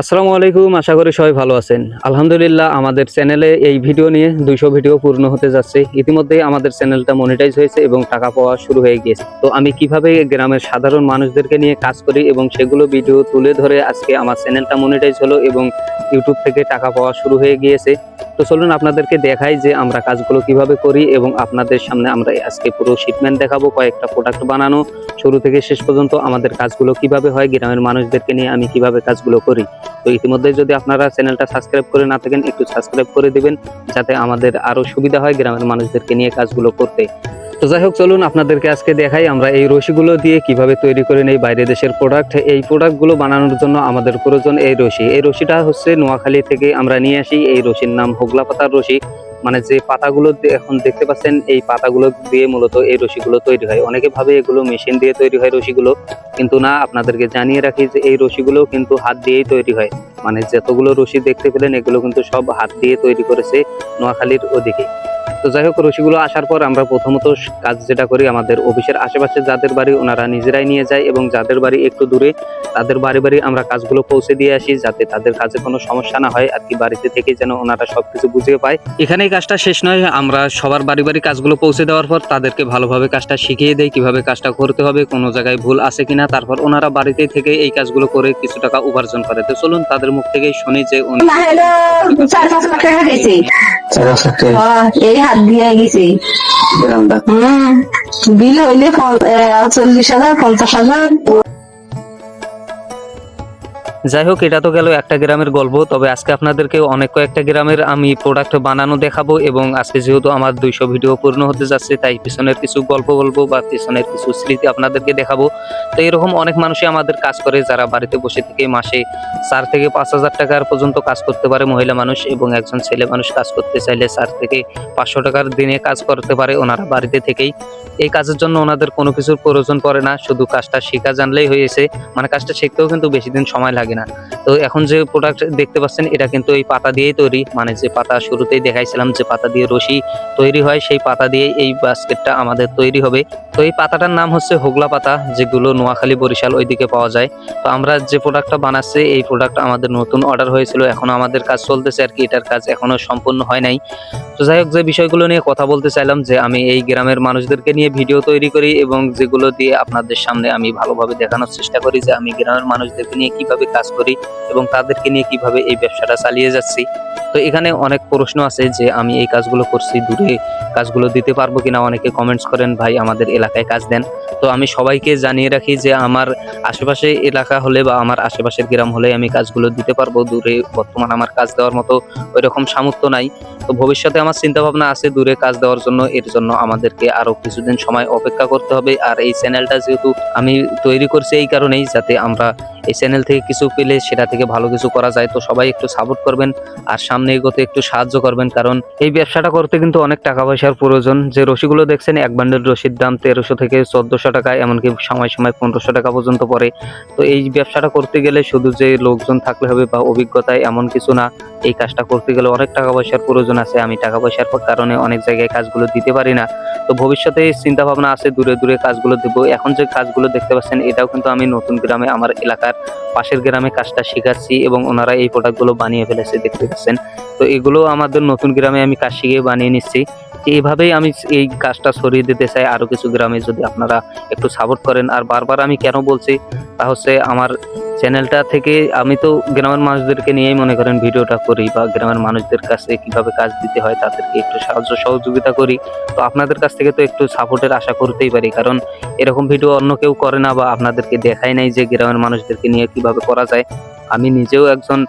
আসসালামু আলাইকুম, আশা করি সবাই ভালো আছেন। আলহামদুলিল্লাহ আমাদের চ্যানেলে এই ভিডিও নিয়ে দুইশো ভিডিও পূর্ণ হতে যাচ্ছে। ইতিমধ্যে আমাদের চ্যানেলটা মনিটাইজ হয়েছে এবং টাকা পাওয়া শুরু হয়ে গিয়েছে। তো আমি কীভাবে গ্রামের সাধারণ মানুষদেরকে নিয়ে কাজ করি এবং সেগুলো ভিডিও তুলে ধরে আজকে আমার চ্যানেলটা মনিটাইজ হলো এবং ইউটিউব থেকে টাকা পাওয়া শুরু হয়ে গিয়েছে। তো চলুন আপনাদেরকে দেখাই যে আমরা কাজগুলো কীভাবে করি এবং আপনাদের সামনে আমরা আজকে পুরো শিপমেন্ট দেখাবো, কয়েকটা প্রোডাক্ট বানানো। শুরু থেকে শেষ পর্যন্ত আমাদের কাজগুলো কীভাবে হয়, গ্রামের মানুষদেরকে নিয়ে আমি কীভাবে কাজগুলো করি। তো ইতিমধ্যে যদি আপনারা চ্যানেলটা সাবস্ক্রাইব করে না থাকেন, একটু সাবস্ক্রাইব করে দিবেন, যাতে আমাদের আরও সুবিধা হয় গ্রামের মানুষদেরকে নিয়ে কাজগুলো করতে। তো যাই হোক, চলুন আপনাদেরকে আজকে দেখাই আমরা এই রশিগুলো দিয়ে কীভাবে তৈরি করে নেই বাইরে দেশের প্রোডাক্ট এই প্রোডাক্টগুলো বানানোর জন্য আমাদের প্রয়োজন এই রশি। এই রশিটা হচ্ছে নোয়াখালী থেকে আমরা নিয়ে আসি। এই রশির নাম হোগলা পাতার রশি। মানে যে পাতাগুলো এখন দেখতে পাচ্ছেন, এই পাতাগুলো দিয়ে মূলত এই রশিগুলো তৈরি হয়। অনেকে ভাবে এগুলো মেশিন দিয়ে তৈরি হয় রশিগুলো, কিন্তু না, আপনাদেরকে জানিয়ে রাখি যে এই রশিগুলো কিন্তু হাত দিয়েই তৈরি হয়। মানে যতগুলো রশি দেখতে পেলেন, এগুলো কিন্তু সব হাত দিয়ে তৈরি করেছে নোয়াখালীর ওদিকে। তো যাই হোক রশিগুলো আসার পর আমরা প্রথমত কাজ যেটা করি আমাদের অফিসের আশেপাশে যাদের বাড়ি ওনারা নিজেরাই নিয়ে যায় এবং যাদের বাড়ি একটু দূরে তাদের বাড়ি বাড়ি আমরা কাজগুলো পৌঁছে দিয়ে আসি যাতে তাদের কাজে কোনো সমস্যা না হয় আর কি বাড়িতে থেকে যেন ওনারা সবকিছু বুঝিয়ে পায়। এখানেই কাজটা শেষ নয় আমরা সবার বাড়ি বাড়ি কাজগুলো পৌঁছে দেওয়ার পর তাদেরকে ভালোভাবে কাজটা শিখিয়ে দেই কীভাবে কাজটা করতে হবে কোনো জায়গায় ভুল আছে কিনা তারপর ওনারা বাড়িতে থেকে এই কাজগুলো করে কিছু টাকা উপার্জন করে। তো চলুন তাদের মুখ থেকেই শুনি যে উনি হাত দিয়ে গেছে। হম বিল হইলে চল্লিশ হাজার পঞ্চাশ হাজার। যাই হোক, এটা তো গেল একটা গ্রামের গল্প, তবে আজকে আপনাদেরকে অনেক কয়েকটা গ্রামের আমি প্রোডাক্ট বানানো দেখাবো এবং আজকে যেহেতু আমার দুইশো ভিডিও পূর্ণ হতে যাচ্ছে, তাই পিছনের কিছু গল্প বলব বা পিছনের কিছু স্মৃতি আপনাদেরকে দেখাবো। তো এরকম অনেক মানুষই আমাদের কাজ করে, যারা বাড়িতে বসে থেকে মাসে চার থেকে পাঁচ হাজার টাকার পর্যন্ত কাজ করতে পারে মহিলা মানুষ এবং একজন ছেলে মানুষ কাজ করতে চাইলে চার থেকে পাঁচশো টাকার দিনে কাজ করতে পারে ওনারা বাড়িতে থেকেই। এই কাজের জন্য ওনাদের কোনো কিছুর প্রয়োজন পড়ে না, শুধু কাজটা শেখা জানলেই হয়েছে মানে কাজটা শিখতেও কিন্তু বেশি দিন সময় লাগে না। তো এখন যে প্রোডাক্ট দেখতে পাচ্ছেন, এটা কিন্তু এই পাতা দিয়েই তৈরি। মানে যে পাতা শুরুতেই দেখাইছিলাম যে পাতা দিয়ে রশি তৈরি হয়, সেই পাতা দিয়ে এই বাস্কেটটা আমাদের তৈরি হবে। তো এই পাতাটার নাম হচ্ছে হোগলা পাতা, যেগুলো নোয়াখালী, বরিশাল ওইদিকে পাওয়া যায়। তো আমরা যে প্রোডাক্টটা বানাচ্ছি, এই প্রোডাক্ট আমাদের নতুন অর্ডার হয়েছিল। এখনও আমাদের কাজ চলতেছে আর কি, এটার কাজ এখনও সম্পূর্ণ হয় নাই। তো যাই হোক, যে বিষয়গুলো নিয়ে কথা বলতে চাইলাম, যে আমি এই গ্রামের মানুষদেরকে নিয়ে ভিডিও তৈরি করি এবং যেগুলো দিয়ে আপনাদের সামনে আমি ভালোভাবে দেখানোর চেষ্টা করি, যে আমি গ্রামের মানুষদেরকে নিয়ে কীভাবে কাজ করি এবং তাদেরকে নিয়ে কীভাবে এই ব্যবসাটা চালিয়ে যাচ্ছি। তো এখানে অনেক প্রশ্ন আছে যে আমি এই কাজগুলো করছি, দূরে কাজগুলো দিতে পারব কিনা? অনেকে কমেন্টস করেন, ভাই, আমাদের এলাকায় কাজ দেন। তো আমি সবাইকে জানিয়ে রাখি যে আমার আশেপাশে এলাকা হলে বা আমার আশেপাশের গ্রাম হলে আমি কাজগুলো দিতে পারব। দূরে বর্তমান আমার কাজ দেওয়ার মতো ওই রকম সামর্থ্য নাই। তো ভবিষ্যতে আমার চিন্তা ভাবনা আছে দূরে কাজ দেওয়ার জন্য। এর জন্য আমাদেরকে আরও কিছুদিন সময় অপেক্ষা করতে হবে। আর এই চ্যানেলটা যেহেতু আমি তৈরি করছি এই কারণেই যাতে আমরা এই চ্যানেল থেকে কিছু পেলে সেটা থেকে ভালো কিছু করা যায়। তো সবাই একটু সাপোর্ট করবেন আর সামনে এগোতে একটু সাহায্য করবেন। কারণ এই ব্যবসাটা করতে কিন্তু অনেক টাকা পয়সার প্রয়োজন। যে রশিগুলো দেখছেন, এক বান্ডেল রশির দাম তেরোশো থেকে চোদ্দশো টাকা, এমনকি সময় সময় পনেরোশো টাকা পর্যন্ত পড়ে। তো এই ব্যবসাটা করতে গেলে শুধু যে লোকজন থাকলে হবে বা অভিজ্ঞতায় এমন কিছু না, এই কাজটা করতে গেলে অনেক টাকা পয়সার প্রয়োজন আছে। আমি টাকা পয়সার কারণে অনেক জায়গায় কাজগুলো দিতে পারি না। তো ভবিষ্যতে চিন্তা ভাবনা আছে, দূরে দূরে কাজগুলো দেবো। এখন যে কাজগুলো দেখতে পাচ্ছেন, এটাও কিন্তু আমি নতুন গ্রামে, আমার এলাকার পাশের গ্রামে কাজটা শিখাচ্ছি এবং ওনারা এই প্রোডাক্টগুলো বানিয়ে ফেলেছে, দেখতে পাচ্ছেন। তো এগুলো আমাদের নতুন গ্রামে আমি কাজ শিখে বানিয়ে নিচ্ছি। এইভাবেই আমি এই কাজটা সরিয়ে দিতে চাই আরও কিছু গ্রামে যদি আপনারা একটু সাপোর্ট করেন। আর বারবার আমি কেন বলছি, তা হচ্ছে আমার চ্যানেলটা থেকে আমি তো গ্রামের মানুষদেরকে নিয়েই মনে করেন ভিডিওটা করি বা গ্রামের মানুষদের কাছে কীভাবে কাজ দিতে হয় তাদেরকে একটু সাহায্য সহযোগিতা করি। তো আপনাদের কাছ থেকে তো একটু সাপোর্টের আশা করতেই পারি। কারণ এরকম ভিডিও অন্য কেউ করে না বা আপনাদেরকে দেখাই নাই যে গ্রামের মানুষদেরকে নিয়ে কীভাবে করা যায়। আমি নিজেও একজন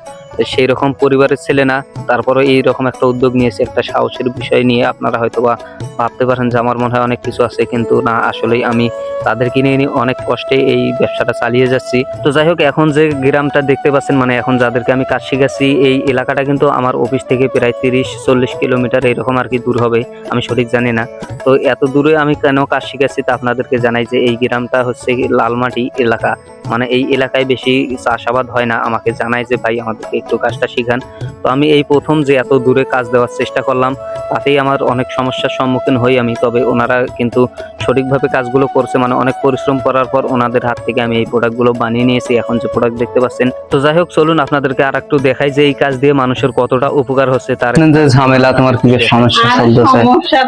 সেই রকম পরিবারের ছেলে না। তারপরে এই রকম একটা উদ্যোগ নিয়েছে, একটা সাহসের বিষয় নিয়ে। আপনারা হয়তো বা ভাবতে পারেন যে আমার মনে হয় অনেক কিছু আছে, কিন্তু না, আসলেই আমি তাদেরকে নিয়ে অনেক কষ্টে এই ব্যবসাটা চালিয়ে যাচ্ছি। তো যাই হোক, এখন যে গ্রামটা দেখতে পাচ্ছেন মানে এখন যাদেরকে আমি কাজ শিখাচ্ছি, এই এলাকাটা কিন্তু আমার অফিস থেকে প্রায় তিরিশ, চল্লিশ কিলোমিটার এরকম আর কি দূর হবে, আমি সঠিক জানি না। তো এত দূরে আমি কেন কাজ শিখাচ্ছি তা আপনাদেরকে জানাই যে এই গ্রামটা হচ্ছে লালমাটি এলাকা। মানে এই এলাকায় বেশি চাষাবাদ হয় না। আমাকে জানায় যে ভাই আমাদেরকে একটু কাজটা শিখান। তো আমি এই প্রথম যে এত দূরে কাজ দেওয়ার চেষ্টা করলাম তাতেই আমার অনেক সমস্যার সম্মুখীন হই আমি। তবে ওনারা কিন্তু সঠিকভাবে কাজগুলো করছে মানে অনেক পরিশ্রম করার পর ওনাদের হাত থেকে আমি এই প্রোডাক্টগুলো বানিয়ে নিয়েছি। এখন যে প্রোডাক্ট দেখতে পাচ্ছেন। তো যাই হোক চলুন আপনাদেরকে আর একটু দেখাই যে এই কাজ দিয়ে মানুষের কতটা উপকার হচ্ছে তার। যে ঝামেলা তোমার কি যে সমস্যা খুব সমস্যা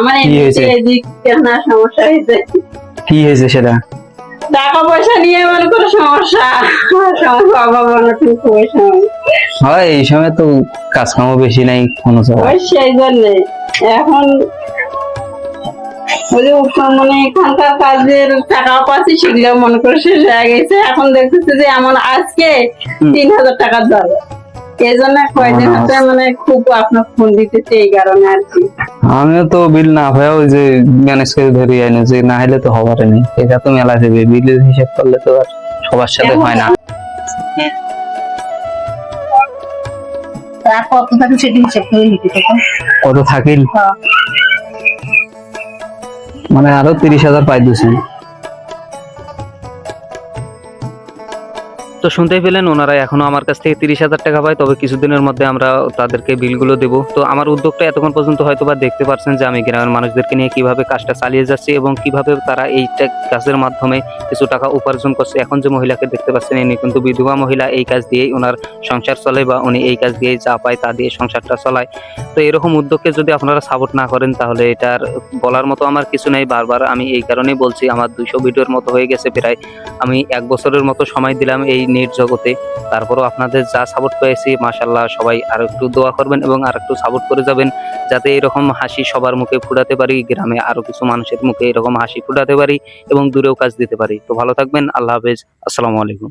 আমার সমস্যা হয়েছে? কি হয়েছে সেটা? টাকা পয়সা নিয়ে মনে করে সমস্যা সমস্যা অভাব অনটন খুবই সময় হয় এই সময় তো বেশি নাই কোনো সেই জন্যে। এখন মানে এখানকার কাজের টাকা পাচ্ছি সেগুলো মনে করে শেষ হয়ে গেছে। এখন দেখতেছে যে এমন আজকে তিন হাজার টাকার দরকার এই জন্য কয়দিন হতে মানে খুব আপনার ফোন দিতেছে এই কারণে আর কি। আমিও তো বিল না যে ম্যানেজ করে ধরে আইনি যে না হলে তো হবার নেই। এটা তো মেলা দেবে বিলের হিসাব করলে তো আর সবার সাথে হয় না। কত থাকে সেটা হিসাব করে নিতে কত থাকিল? হ্যাঁ। মানে আরও তিরিশ হাজার পাই দিয়েছেন তো শুনতেই পেলেন, ওনারা এখনও আমার কাছ থেকে তিরিশ হাজার টাকা পায়, তবে কিছুদিনের মধ্যে আমরা তাদেরকে বিলগুলো দেবো। তো আমার উদ্যোগটা এতক্ষণ পর্যন্ত হয়তো বা দেখতে পারছেন যে আমি গ্রামের মানুষদেরকে নিয়ে কীভাবে কাজটা চালিয়ে যাচ্ছি এবং কীভাবে তারা এই কাজের মাধ্যমে কিছু টাকা উপার্জন করছে। এখন যে মহিলাকে দেখতে পাচ্ছেন, ইনি কিন্তু বিধবা মহিলা, এই কাজ দিয়েই ওনার সংসার চলে বা উনি এই কাজ দিয়েই যা পায় তা দিয়ে সংসারটা চলায়। তো এরকম উদ্যোগকে যদি আপনারা সাপোর্ট না করেন, তাহলে এটার বলার মতো আমার কিছু নেই। বারবার আমি এই কারণেই বলছি, আমার দুশো ভিডিওর মতো হয়ে গেছে প্রায়। আমি এক বছরের মতো সময় দিলাম এই নেট জগতে। তারপরও আপনাদের যা সাপোর্ট পেয়েছি মাশাল্লাহ সবাই আর একটু দোয়া করবেন এবং আর একটু সাপোর্ট করে যাবেন, যাতে এরকম হাসি সবার মুখে ফুটাতে পারি, গ্রামে আরও কিছু মানুষের মুখে এরকম হাসি ফুটাতে পারি এবং দূরেও কাজ দিতে পারি। তো ভালো থাকবেন, আল্লাহ হাফেজ, আসসালামু আলাইকুম।